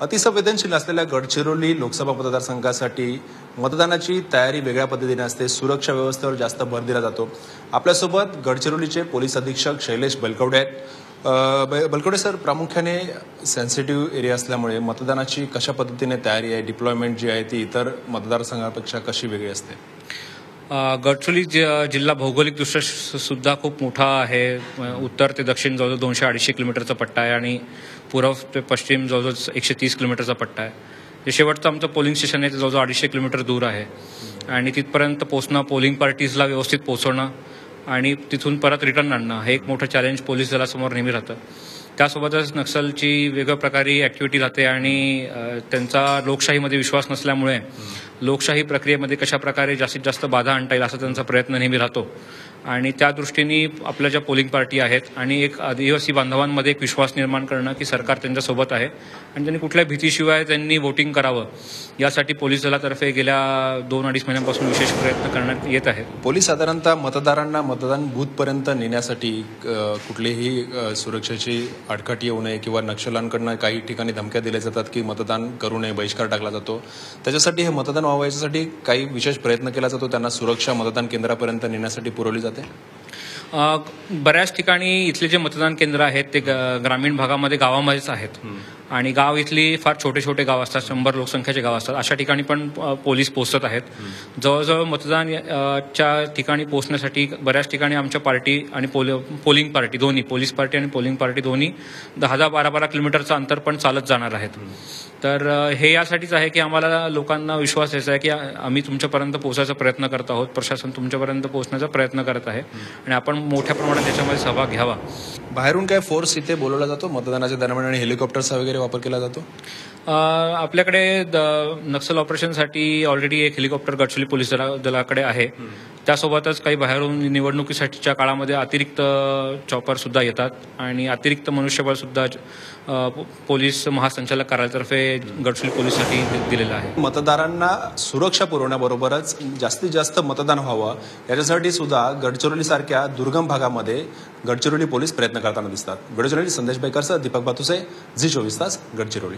अतिसंवेदनशील असलेल्या गडचिरोली लोकसभा मतदारसंघासाठी मतदानाची तयारी वेगळ्या पद्धतीने असते. सुरक्षा व्यवस्थेवर जास्त भर दिला जातो. आपल्यासोबत गडचिरोलीचे पोलीस अधीक्षक शैलेश बलकवडे आहेत. ब- बलकवडे सर प्रामुख्याने सेन्सिटिव्ह एरिया असल्यामुळे मतदानाची कशा पद्धतीने तयारी आहे डिप्लॉयमेंट जी आहे ती इतर मतदारसंघापेक्षा कशी वेगळी असते? गडचिरोली जि- जिल्हा भौगोलिकदृष्ट्या सुद्धा खूप मोठा आहे. उत्तर ते दक्षिण जवळजवळ दोनशे अडीचशे किलोमीटरचा पट्टा आहे आणि पूर्व ते पश्चिम जवळजवळ एकशे तीस किलोमीटरचा पट्टा आहे. जे शेवटचं आमचं पोलिंग स्टेशन आहे ते जवळजवळ अडीचशे किलोमीटर दूर आहे. आणि तिथपर्यंत पोचणं पोलिंग पार्टीजला व्यवस्थित पोचवणं आणि तिथून परत रिटर्न आणणं हे एक मोठं चॅलेंज पोलीस दलासमोर नेहमी राहतं. त्यासोबतच नक्षलची वेगळ्या प्रकारे ऍक्टिव्हिटी राहते आणि त्यांचा लोकशाहीमध्ये विश्वास नसल्यामुळे लोकशाही प्रक्रियेमध्ये कशा प्रकारे जास्तीत जास्त बाधा आणता येईल असा त्यांचा प्रयत्न नेहमी राहतो. आणि त्या दृष्टीने आपल्या ज्या पोलिंग पार्टी आहेत आणि एक आदिवासी बांधवांमध्ये एक विश्वास निर्माण करणं की सरकार त्यांच्यासोबत आहे. आणि त्यांनी कुठल्या भीतीशिवाय त्यांनी वोटिंग करावं यासाठी पोलीस दलातर्फे गेल्या दोन अडीच महिन्यांपासून विशेष प्रयत्न करण्यात येत आहेत. पोलीस साधारणतः मतदारांना मतदान बूथपर्यंत नेण्यासाठी कुठलीही सुरक्षेची अडखट येऊ नये किंवा नक्षलांकडनं काही ठिकाणी धमक्या दिल्या जातात की मतदान करू नये बहिष्कार टाकला जातो. त्याच्यासाठी हे मतदान व्हावं याच्यासाठी काही विशेष प्रयत्न केला जातो. त्यांना सुरक्षा मतदान केंद्रापर्यंत नेण्यासाठी पुरवली जाते. अ, बऱ्याच ठिकाणी इथले जे मतदान केंद्र आहेत ते ग- ग्रामीण भागामध्ये गावामध्येच आहेत. आणि गाव इथली फार छोटे छोटे गाव असतात शंभर लोकसंख्येचे गाव असतात. अशा ठिकाणी पण पोलीस पोहोचत आहेत. जवळजवळ मतदान च्या ठिकाणी पोहोचण्यासाठी बऱ्याच ठिकाणी आमच्या पार्टी आणि पोल पोलिंग पार्टी दोन्ही पोलीस पार्टी आणि पोलिंग पार्टी दोन्ही दहा दहा बारा बारा किलोमीटरचं अंतर पण चालत जाणार आहेत. तर हे यासाठीच आहे की आम्हाला लोकांना विश्वास यायचा आहे की आम्ही तुमच्यापर्यंत पोहोचायचा प्रयत्न करत आहोत. प्रशासन तुमच्यापर्यंत पोहोचण्याचा प्रयत्न करत आहे. आणि आपण मोठ्या प्रमाणात त्याच्यामध्ये सहभाग घ्यावा. बाहेरून काय फोर्स इथे बोलवला जातो? मतदानाच्या दरम्यान आणि हेलिकॉप्टरचा वगैरे वापर केला जातो? आपल्याकडे द- नक्सल ऑपरेशनसाठी ऑलरेडी एक हेलिकॉप्टर गडचिरोली पोलीस दला दलाकडे आहे. त्यासोबतच काही बाहेरून निवडणुकीसाठीच्या काळामध्ये अतिरिक्त चॉपर सुद्धा येतात. आणि अतिरिक्त मनुष्यबळ सुद्धा पोलीस महासंचालक कार्यालयातर्फे गडचिरोली पोलीससाठी दिलेलं आहे. मतदारांना सुरक्षा पुरवण्याबरोबरच जास्तीत जास्त मतदान व्हावं याच्यासाठी सुद्धा गडचिरोली सारख्या दुर्गम भागामध्ये गडचिरोली पोलीस प्रयत्न करताना दिसतात. गडचिरोली संदेश बेकरसह दीपक बातुसे झी चोवीस तास गडचिरोली.